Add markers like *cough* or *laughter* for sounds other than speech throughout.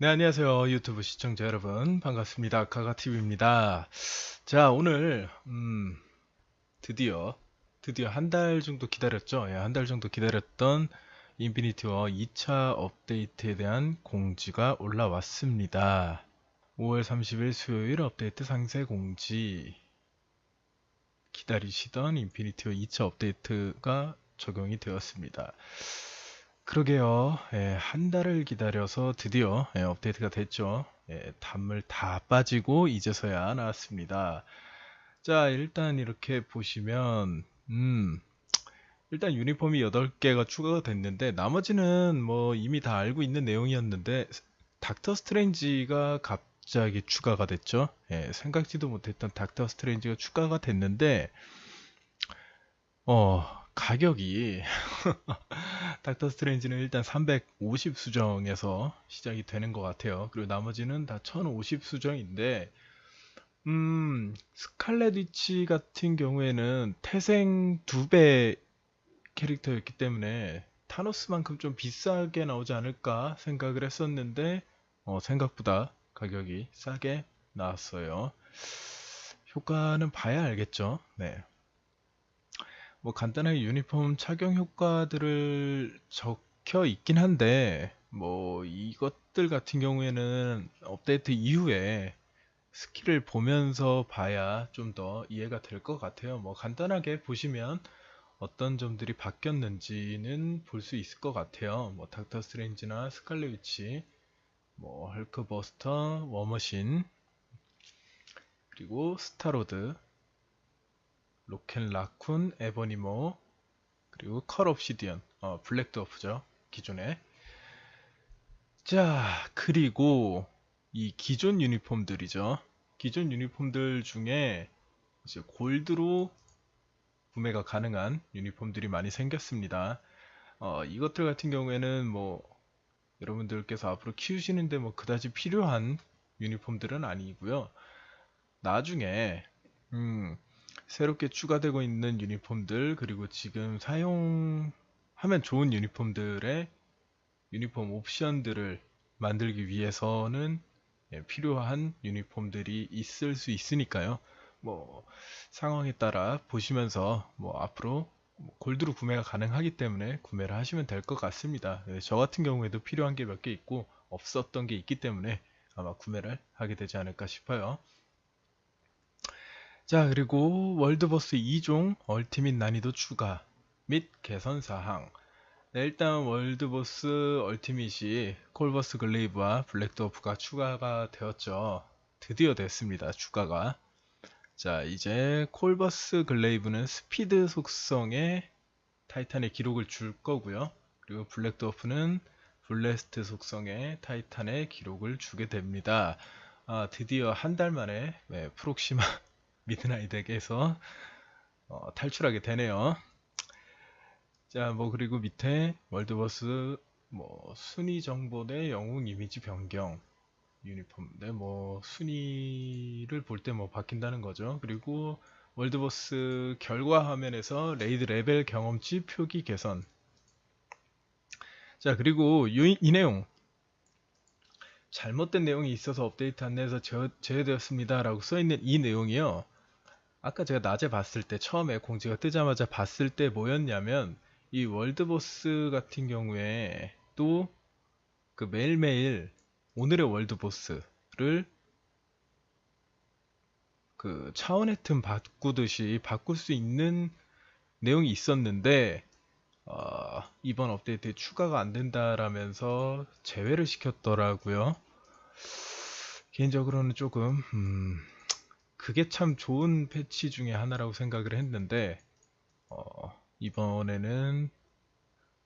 네, 안녕하세요. 유튜브 시청자 여러분. 반갑습니다. 가가TV입니다. 자, 오늘, 음, 드디어, 드디어 한 달 정도 기다렸죠? 예, 한 달 정도 기다렸던 인피니티 워 2차 업데이트에 대한 공지가 올라왔습니다. 5월 30일 수요일 업데이트 상세 공지. 기다리시던 인피니티 워 2차 업데이트가 적용이 되었습니다. 그러게요. 예, 한 달을 기다려서 드디어 예, 업데이트가 됐죠. 예, 단물 다 빠지고 이제서야 나왔습니다. 자, 일단 이렇게 보시면 음, 일단 유니폼이 8개가 추가가 됐는데 나머지는 뭐 이미 다 알고 있는 내용이었는데 닥터 스트레인지가 갑자기 추가가 됐죠. 예, 생각지도 못했던 닥터 스트레인지가 추가가 됐는데 어, 가격이 *laughs* 닥터 스트레인지는 일단 350 수정에서 시작이 되는 것 같아요. 그리고 나머지는 다 1050 수정인데 음, 스칼렛 위치 같은 경우에는 태생 2배 캐릭터였기 때문에 타노스만큼 좀 비싸게 나오지 않을까 생각을 했었는데 어, 생각보다 가격이 싸게 나왔어요. 효과는 봐야 알겠죠. 네. 뭐 간단하게 유니폼 착용 효과들을 적혀 있긴 한데 뭐 이것들 같은 경우에는 업데이트 이후에 스킬을 보면서 봐야 좀 더 이해가 될 것 같아요. 뭐 간단하게 보시면 어떤 점들이 바뀌었는지는 볼 수 있을 것 같아요. 뭐 닥터 스트레인지나 스칼렛 위치, 뭐 헐크 버스터, 워머신, 그리고 스타로드, 로켄 라쿤, 에버니모, 그리고 컬 옵시디언, 어, 블랙 드워프죠. 기존에. 자, 그리고 이 기존 유니폼들이죠. 기존 유니폼들 중에 이제 골드로 구매가 가능한 유니폼들이 많이 생겼습니다. 어, 이것들 같은 경우에는 뭐 여러분들께서 앞으로 키우시는데 뭐 그다지 필요한 유니폼들은 아니고요. 나중에 음, 새롭게 추가되고 있는 유니폼들 그리고 지금 사용하면 좋은 유니폼들의 유니폼 옵션들을 만들기 위해서는 예, 필요한 유니폼들이 있을 수 있으니까요. 뭐 상황에 따라 보시면서 뭐 앞으로 뭐 골드로 구매가 가능하기 때문에 구매를 하시면 될 것 같습니다. 네, 저 같은 경우에도 필요한 게 몇 개 있고 없었던 게 있기 때문에 아마 구매를 하게 되지 않을까 싶어요. 자 그리고 월드버스 2종 얼티밋 난이도 추가 및 개선 사항. 네, 일단 월드보스 얼티밋이 콜버스 글레이브와 블랙도프가 추가가 되었죠. 드디어 됐습니다 추가가. 자 이제 콜버스 글레이브는 스피드 속성의 타이탄의 기록을 줄 거고요. 그리고 블랙도프는 블레스트 속성의 타이탄의 기록을 주게 됩니다. 아, 드디어 한 달 만에 네, 프록시마 미드나잇 덱에서 어, 탈출하게 되네요. 자, 뭐 그리고 밑에 월드버스 뭐 순위 정보 대 영웅 이미지 변경 유니폼 뭐 순위를 볼 때 뭐 바뀐다는 거죠. 그리고 월드버스 결과 화면에서 레이드 레벨 경험치 표기 개선 자 그리고 이, 이 내용 잘못된 내용이 있어서 업데이트 안내에서 제외되었습니다 라고 써있는 이 내용이요 아까 제가 낮에 봤을 때 처음에 공지가 뜨자마자 봤을 때 뭐였냐면 이 월드보스 같은 경우에 또 그 매일매일 오늘의 월드보스를 그 차원의 틈 바꾸듯이 바꿀 수 있는 내용이 있었는데 어, 이번 업데이트에 추가가 안 된다라면서 제외를 시켰더라고요. 개인적으로는 조금 음, 그게 참 좋은 패치 중에 하나라고 생각을 했는데 어, 이번에는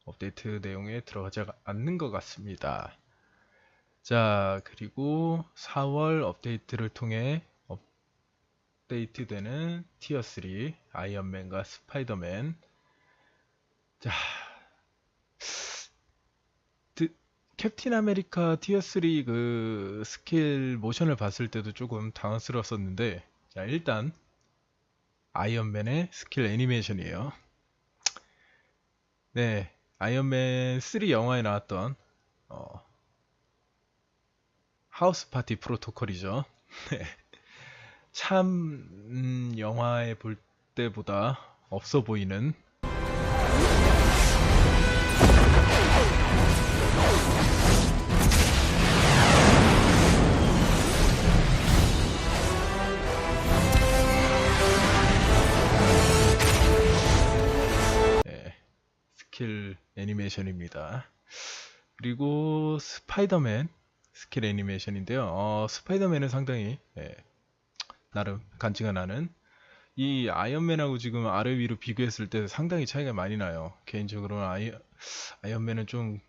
업데이트 내용에 들어가지 않는 것 같습니다. 자 그리고 4월 업데이트를 통해 업데이트되는 티어3 아이언맨과 스파이더맨 자 캡틴 아메리카 티어 3 그 스킬 모션을 봤을 때도 조금 당황스러웠었는데 자 일단 아이언맨의 스킬 애니메이션이에요. 네, 아이언맨 3 영화에 나왔던 어, 하우스 파티 프로토콜이죠. *laughs* 네. 참 음, 영화에 볼 때보다 없어 보이는 스킬 애니메이션입니다. 그리고 스파이더맨 스킬 애니메이션인데요. 어, 스파이더맨은 상당히 예, 나름 간지가 나는 이 아이언맨하고 지금 아래 위로 비교했을 때 상당히 차이가 많이 나요. 개인적으로는 아이, 아이언맨은 좀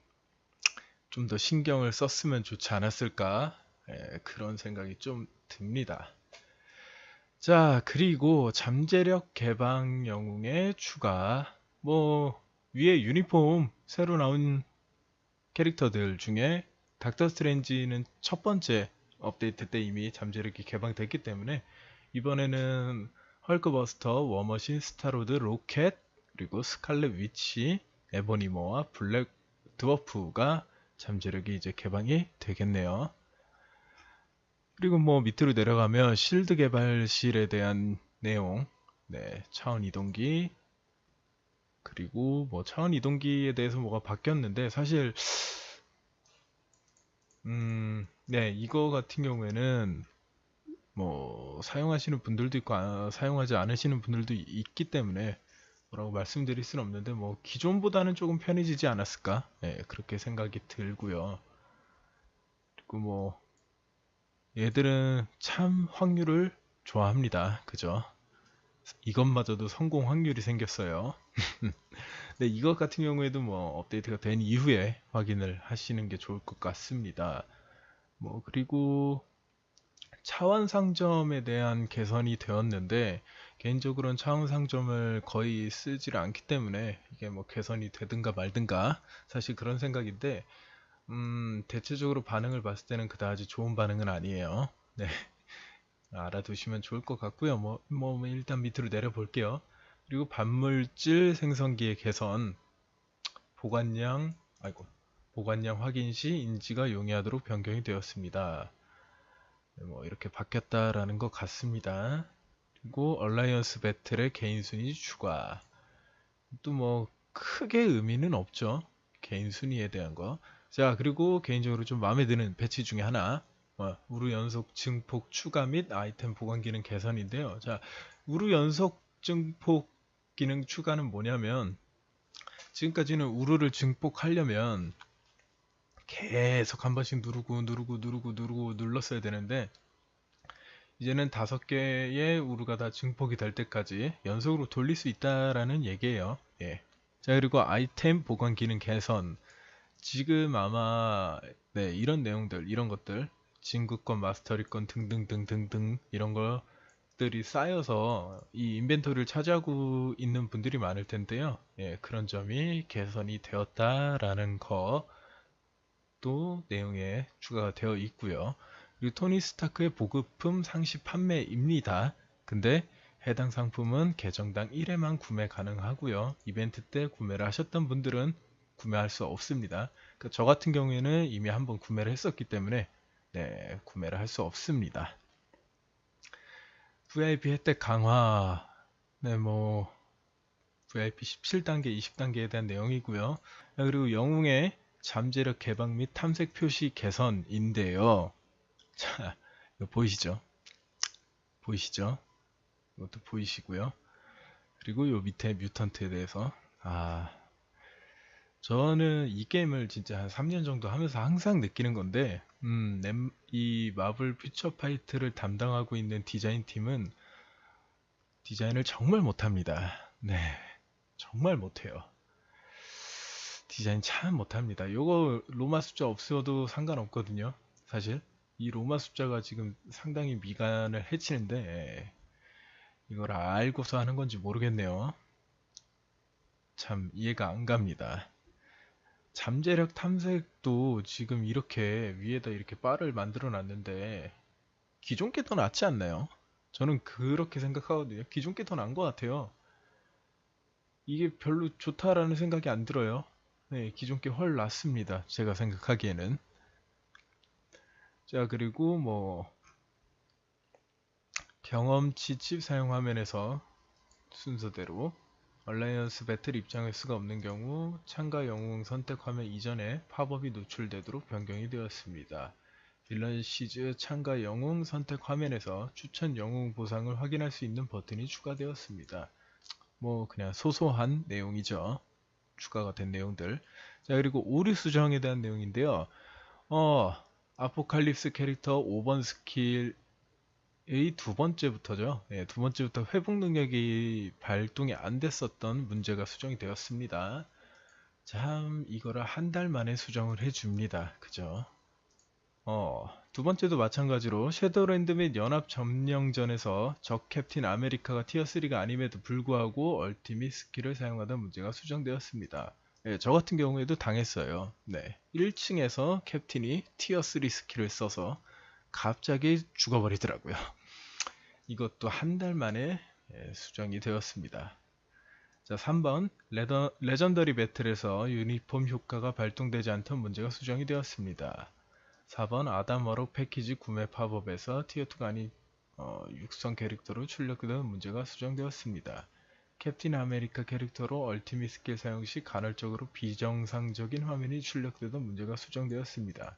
좀 더 신경을 썼으면 좋지 않았을까 예, 그런 생각이 좀 듭니다. 자 그리고 잠재력 개방 영웅의 추가 뭐 위에 유니폼 새로 나온 캐릭터들 중에 닥터 스트레인지는 첫 번째 업데이트 때 이미 잠재력이 개방됐기 때문에 이번에는 헐크버스터, 워머신, 스타로드, 로켓, 그리고 스칼렛 위치, 에보니모와 블랙 드워프가 잠재력이 이제 개방이 되겠네요. 그리고 뭐 밑으로 내려가면 실드 개발실에 대한 내용, 네, 차원 이동기, 그리고 뭐 차원 이동기에 대해서 뭐가 바뀌었는데 사실 음, 네, 이거 같은 경우에는 뭐 사용하시는 분들도 있고 아, 사용하지 않으시는 분들도 이- 있기 때문에 뭐라고 말씀드릴 수는 없는데 뭐 기존보다는 조금 편해지지 않았을까? 네, 그렇게 생각이 들고요. 그리고 뭐 얘들은 참 확률을 좋아합니다. 그죠? 이것마저도 성공 확률이 생겼어요. 네, 이것 같은 경우에도 뭐 업데이트가 된 이후에 확인을 하시는 게 좋을 것 같습니다. 뭐 그리고 차원 상점에 대한 개선이 되었는데 개인적으로는 차원 상점을 거의 쓰질 않기 때문에 이게 뭐 개선이 되든가 말든가 사실 그런 생각인데 음, 대체적으로 반응을 봤을 때는 그다지 좋은 반응은 아니에요. 네. 알아두시면 좋을 것 같고요. 뭐, 뭐 일단 밑으로 내려 볼게요. 그리고 반물질 생성기의 개선, 보관량, 아이고, 보관량 확인 시 인지가 용이하도록 변경이 되었습니다. 네, 뭐 이렇게 바뀌었다라는 것 같습니다. 그리고 얼라이언스 배틀의 개인 순위 추가. 또 뭐 크게 의미는 없죠. 개인 순위에 대한 거. 자, 그리고 개인적으로 좀 마음에 드는 배치 중에 하나. 어, 우루 연속 증폭 추가 및 아이템 보관 기능 개선인데요. 자, 우루 연속 증폭 기능 추가는 뭐냐면 지금까지는 우루를 증폭하려면 계속 한 번씩 누르고 누르고 누르고 누르고 눌렀어야 되는데 이제는 다섯 개의 우루가 다 증폭이 될 때까지 연속으로 돌릴 수 있다라는 얘기예요. 예. 자 그리고 아이템 보관 기능 개선 지금 아마 네, 이런 내용들 이런 것들 진급권 마스터리권 등등등등등 이런 것 들이 쌓여서 이 인벤토리를 차지하고 있는 분들이 많을 텐데요. 예, 그런 점이 개선이 되었다라는 거또 내용에 추가가 되어 있고요. 그리고 토니 스타크의 보급품 상시 판매입니다. 근데 해당 상품은 계정당 1회만 구매 가능하고요. 이벤트 때 구매를 하셨던 분들은 구매할 수 없습니다. 그러니까 저 같은 경우에는 이미 한번 구매를 했었기 때문에 네, 구매를 할 수 없습니다. VIP 혜택 강화 네, 뭐 VIP 17단계, 20단계에 대한 내용이고요. 그리고 영웅의 잠재력 개방 및 탐색 표시 개선인데요. 자, 이거 보이시죠? 보이시죠? 이것도 보이시고요. 그리고 요 밑에 뮤턴트에 대해서 아 저는 이 게임을 진짜 한 3년 정도 하면서 항상 느끼는 건데 음, 램- 이 마블 퓨처 파이트를 담당하고 있는 디자인 팀은 디자인을 정말 못합니다. 네, 정말 못해요. 디자인 참 못합니다. 요거 로마 숫자 없어도 상관없거든요. 사실 이 로마 숫자가 지금 상당히 미간을 해치는데 이걸 알고서 하는 건지 모르겠네요. 참 이해가 안 갑니다. 잠재력 탐색도 지금 이렇게 위에다 이렇게 바를 만들어 놨는데 기존 게 더 낫지 않나요? 저는 그렇게 생각하거든요. 기존 게 더 나은 것 같아요. 이게 별로 좋다라는 생각이 안 들어요. 네, 기존 게 훨 낫습니다. 제가 생각하기에는. 자, 그리고 뭐 경험치 칩 사용 화면에서 순서대로 얼라이언스 배틀 입장할 수가 없는 경우 참가 영웅 선택 화면 이전에 팝업이 노출되도록 변경이 되었습니다. 빌런 시즈 참가 영웅 선택 화면에서 추천 영웅 보상을 확인할 수 있는 버튼이 추가되었습니다. 뭐 그냥 소소한 내용이죠. 추가가 된 내용들. 자 그리고 오류 수정에 대한 내용인데요. 어 아포칼립스 캐릭터 5번 스킬의 두 번째부터죠. 예, 두 번째부터 회복 능력이 발동이 안 됐었던 문제가 수정이 되었습니다. 참 이거를 한 달 만에 수정을 해줍니다. 그죠? 어, 두 번째도 마찬가지로 섀도우랜드 및 연합 점령전에서 적 캡틴 아메리카가 티어3가 아님에도 불구하고 얼티밋 스킬을 사용하던 문제가 수정되었습니다. 예, 저 같은 경우에도 당했어요. 네. 1층에서 캡틴이 티어3 스킬을 써서 갑자기 죽어버리더라고요. 이것도 한 달 만에 예, 수정이 되었습니다. 자, 3번 레더, 레전더리 배틀에서 유니폼 효과가 발동되지 않던 문제가 수정이 되었습니다. 4번 아담 워록 패키지 구매 팝업에서 티어2가 아닌 어, 육성 캐릭터로 출력되던 문제가 수정되었습니다. 캡틴 아메리카 캐릭터로 얼티밋 스킬 사용 시 간헐적으로 비정상적인 화면이 출력되던 문제가 수정되었습니다.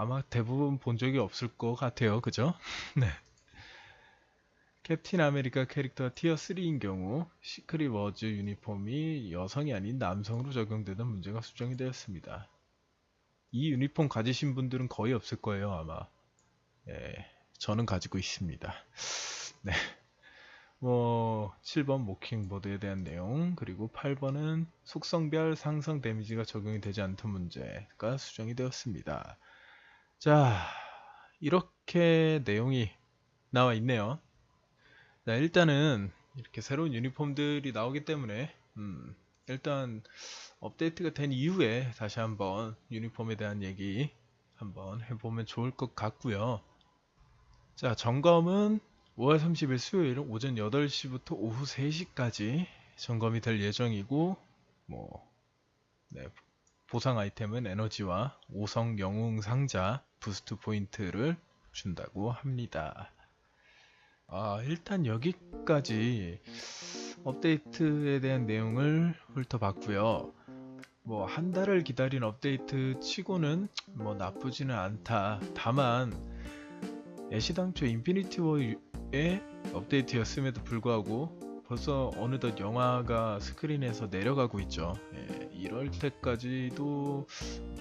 아마 대부분 본 적이 없을 것 같아요. 그죠? *laughs* 네. 캡틴 아메리카 캐릭터 티어 3인 경우 시크릿 워즈 유니폼이 여성이 아닌 남성으로 적용되던 문제가 수정이 되었습니다. 이 유니폼 가지신 분들은 거의 없을 거예요, 아마. 예, 저는 가지고 있습니다. *laughs* 네. 뭐 7번 모킹보드에 대한 내용 그리고 8번은 속성별 상성 데미지가 적용이 되지 않던 문제가 수정이 되었습니다. 자 이렇게 내용이 나와 있네요. 자 일단은 이렇게 새로운 유니폼들이 나오기 때문에 음, 일단 업데이트가 된 이후에 다시 한번 유니폼에 대한 얘기 한번 해보면 좋을 것 같고요. 자 점검은 5월 30일 수요일 오전 8시부터 오후 3시까지 점검이 될 예정이고 뭐 네, 보상 아이템은 에너지와 5성 영웅 상자 부스트 포인트를 준다고 합니다. 아, 일단 여기까지 업데이트에 대한 내용을 훑어봤고요. 뭐 한 달을 기다린 업데이트 치고는 뭐 나쁘지는 않다. 다만 애시당초 인피니티 워의 업데이트였음에도 불구하고 벌써 어느덧 영화가 스크린에서 내려가고 있죠. 예, 이럴 때까지도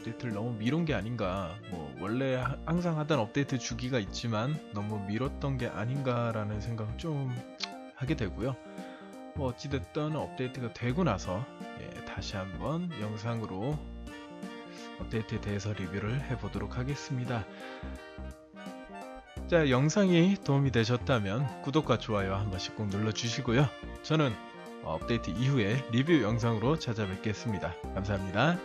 업데이트를 너무 미룬 게 아닌가. 뭐 원래 하- 항상 하던 업데이트 주기가 있지만 너무 미뤘던 게 아닌가라는 생각을 좀 하게 되고요. 뭐 어찌됐든 업데이트가 되고 나서 예, 다시 한번 영상으로 업데이트에 대해서 리뷰를 해보도록 하겠습니다. 자, 영상이 도움이 되셨다면 구독과 좋아요 한 번씩 꼭 눌러주시고요. 저는 업데이트 이후에 리뷰 영상으로 찾아뵙겠습니다. 감사합니다.